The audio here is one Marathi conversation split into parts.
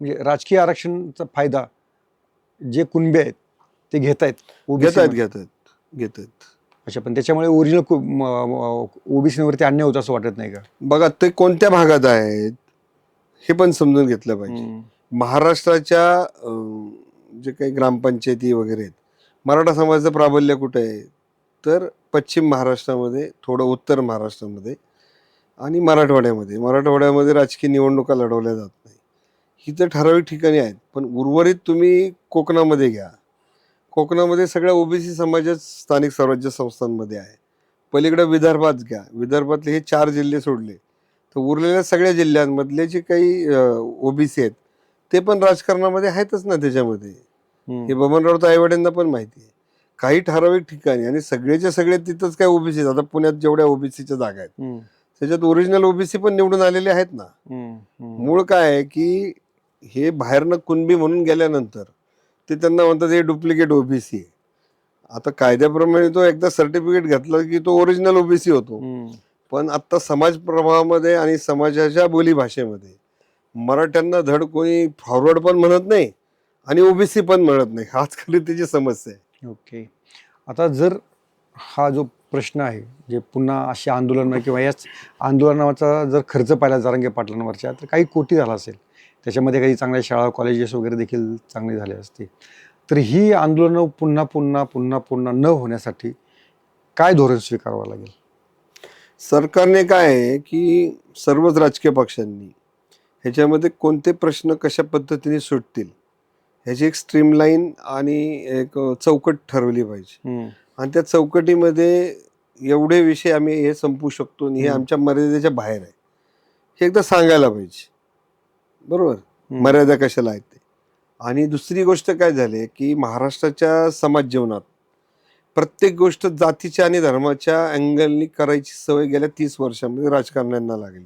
म्हणजे राजकीय आरक्षणाचा फायदा जे कुणबे आहेत ते घेत आहेत घेत आहेत घेत आहेत घेत आहेत. अच्छा पण त्याच्यामुळे ओरिजिनल ओबीसीवरती अन्याय होत असं वाटत नाही का? बघा ते कोणत्या भागात आहेत हे पण समजून घेतलं पाहिजे. महाराष्ट्राच्या जे काही ग्रामपंचायती वगैरे आहेत मराठा समाजाचं प्राबल्य कुठे आहे? तर पश्चिम महाराष्ट्रामध्ये थोडं उत्तर महाराष्ट्रामध्ये आणि मराठवाड्यामध्ये. मराठवाड्यामध्ये राजकीय निवडणुका लढवल्या जात नाही ही तर ठराविक ठिकाणी आहेत पण उर्वरित तुम्ही कोकणामध्ये घ्या. कोकणामध्ये सगळ्या ओबीसी समाजाच स्थानिक स्वराज्य संस्थांमध्ये आहे. पलीकडे विदर्भात घ्या. विदर्भातले हे चार जिल्हे सोडले. तर उरलेल्या सगळ्या जिल्ह्यांमधले जे काही ओबीसी आहेत ते पण राजकारणामध्ये आहेतच ना त्याच्यामध्ये. हे. बबनराव तायवाड्यांना पण माहिती आहे. काही ठराविक ठिकाणी आणि सगळेचे सगळे तिथंच काय ओबीसी आता पुण्यात जेवढ्या ओबीसीच्या जागा आहेत. त्याच्यात ओरिजिनल ओबीसी पण निवडून आलेले आहेत ना. मूळ काय आहे की हे बाहेरनं कुणबी म्हणून गेल्यानंतर ते त्यांना म्हणतात हे डुप्लिकेट ओबीसी आहे. आता कायद्याप्रमाणे तो एकदा सर्टिफिकेट घेतला की तो ओरिजिनल ओबीसी होतो. पण आता समाज प्रभावामध्ये आणि समाजाच्या बोलीभाषेमध्ये मराठ्यांना धड कोणी फॉरवर्ड पण म्हणत नाही आणि ओबीसी पण म्हणत नाही. हाच खरी त्याची समस्या आहे. ओके. आता जर हा जो प्रश्न आहे जे पुन्हा असे आंदोलन किंवा याच आंदोलनाचा जर खर्च पाहिला जारंगे पाटलांवरच्या तर काही कोटी झाला असेल. त्याच्यामध्ये काही चांगल्या शाळा कॉलेजेस वगैरे देखील चांगले झाले असते तर ही आंदोलनं पुन्हा पुन्हा पुन्हा पुन्हा न होण्यासाठी काय धोरण स्वीकारावं लागेल? सरकारने काय आहे की सर्वच राजकीय पक्षांनी ह्याच्यामध्ये कोणते प्रश्न कशा पद्धतीने सुटतील ह्याची एक स्ट्रीमलाईन आणि एक चौकट ठरवली पाहिजे. आणि त्या चौकटीमध्ये एवढे विषय आम्ही हे संपू शकतो आणि हे. आमच्या मर्यादेच्या बाहेर आहे. हे एकदा सांगायला पाहिजे. बरोबर. मर्यादा कशाला आहेत ते आणि दुसरी गोष्ट काय झाली की महाराष्ट्राच्या समाज जीवनात प्रत्येक गोष्ट जातीच्या आणि धर्माच्या अँगलनी करायची सवय गेल्या तीस वर्षामध्ये राजकारण्यांना लागली.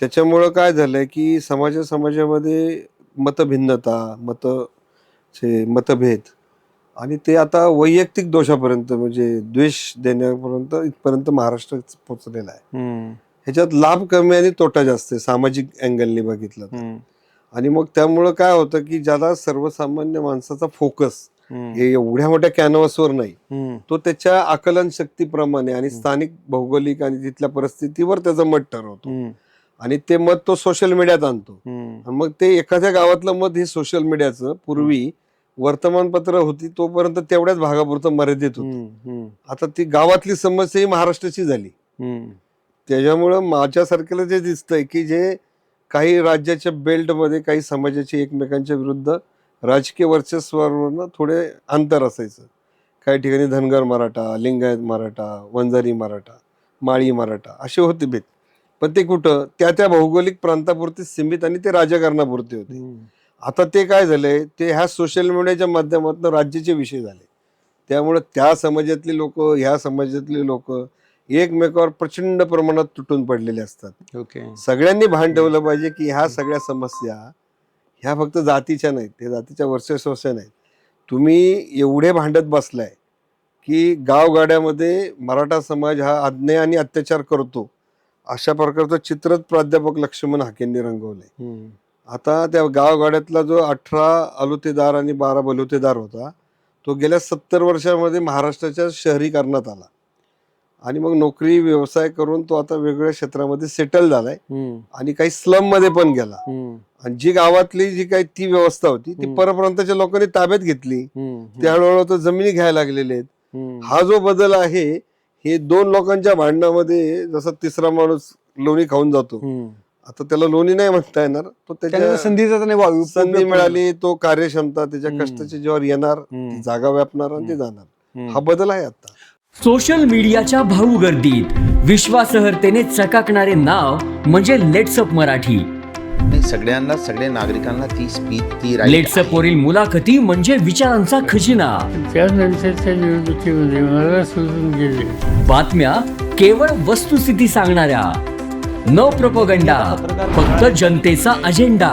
त्याच्यामुळं काय झालंय की समाजा समाजामध्ये मतभिन्नता मत मतभेद आणि ते आता वैयक्तिक दोषापर्यंत म्हणजे द्वेष देण्यापर्यंत इथपर्यंत महाराष्ट्र पोचलेला आहे. ह्याच्यात लाभ कमी आणि तोटा जास्त आहे सामाजिक अँगलनी बघितलं तर. आणि मग त्यामुळं काय होतं की ज्याला सर्वसामान्य माणसाचा फोकस. हे एवढ्या मोठ्या कॅनव्हासवर नाही. तो त्याच्या आकलन शक्तीप्रमाणे आणि स्थानिक भौगोलिक आणि तिथल्या परिस्थितीवर त्याचं मत ठरवतो. आणि ते मत तो सोशल मीडियात आणतो. आणि मग ते एखाद्या गावातलं मत हे सोशल मीडियाचं पूर्वी वर्तमानपत्र होती तोपर्यंत तेवढ्याच भागापुरतं मर्यादित होतं. आता ती गावातली समस्या ही महाराष्ट्राची झाली. त्याच्यामुळं माझ्यासारख्याला जे दिसतंय की जे काही राज्याच्या बेल्टमध्ये काही समाजाचे एकमेकांच्या विरुद्ध राजकीय वर्चस्वावरनं थोडे अंतर असायचं. काही ठिकाणी धनगर मराठा लिंगायत मराठा वंजारी मराठा माळी मराठा असे होते भेद. पण ते कुठं? त्या त्या भौगोलिक प्रांतापुरते सीमित आणि ते राजकारणापुरते होते. आता ते काय झालंय ते ह्या सोशल मीडियाच्या माध्यमातून राज्याचे विषय झाले. त्यामुळे त्या समाजातली लोक ह्या समाजातली लोक एकमेकावर प्रचंड प्रमाणात तुटून पडलेले असतात. ओके. सगळ्यांनी भान ठेवलं पाहिजे की ह्या सगळ्या समस्या ह्या फक्त जातीच्या नाहीत त्या जातीच्या वर्चस्वाच्या नाहीत. तुम्ही एवढे भांडत बसलाय की गावगाड्यामध्ये मराठा समाज हा अन्याय आणि अत्याचार करतो अशा प्रकारचं चित्रच प्राध्यापक लक्ष्मण हाकेंनी रंगवलंय. आता त्या गावगाड्यातला जो अठरा अलुतेदार आणि बारा बलुतेदार होता तो गेल्या सत्तर वर्षामध्ये महाराष्ट्राच्या शहरीकरणात आला. आणि मग नोकरी व्यवसाय करून तो आता वेगवेगळ्या क्षेत्रामध्ये सेटल झालाय. आणि काही स्लममध्ये पण गेला. आणि जी गावातली जी काही ती व्यवस्था होती ती. परप्रांताच्या लोकांनी ताब्यात घेतली हम्म. ते जमिनी घ्यायला लागलेले आहेत. हा जो बदल आहे हे दोन लोकांच्या भांडणामध्ये जसा तिसरा माणूस लोणी खाऊन जातो. आता त्याला लोणी नाही म्हणता येणार तो त्याच्या संधीचा संधी मिळाली तो कार्यक्षमता त्याच्या हम्म. कष्टाच्या जीवावर येणार जागा व्यापणार आणि ते. जाणार. हा बदल आहे आता सोशल मीडियाच्या भाऊ गर्दीत. विश्वासहर्तेने चकाकणारे नाव म्हणजे लेट्सअप मराठी. नाही सगळ्यांना सगळ्या नागरिकांना ती स्पीच ती right लेट्सअप आहे. वरील मुलाखती म्हणजे विचारांचा खजिना. त्यानंतरच्या निवडणुकीमध्ये मला सोडून गेले. बातम्या केवळ वस्तुस्थिती सांगणाऱ्या. न प्रपोगंडा फक्त जनतेचा अजेंडा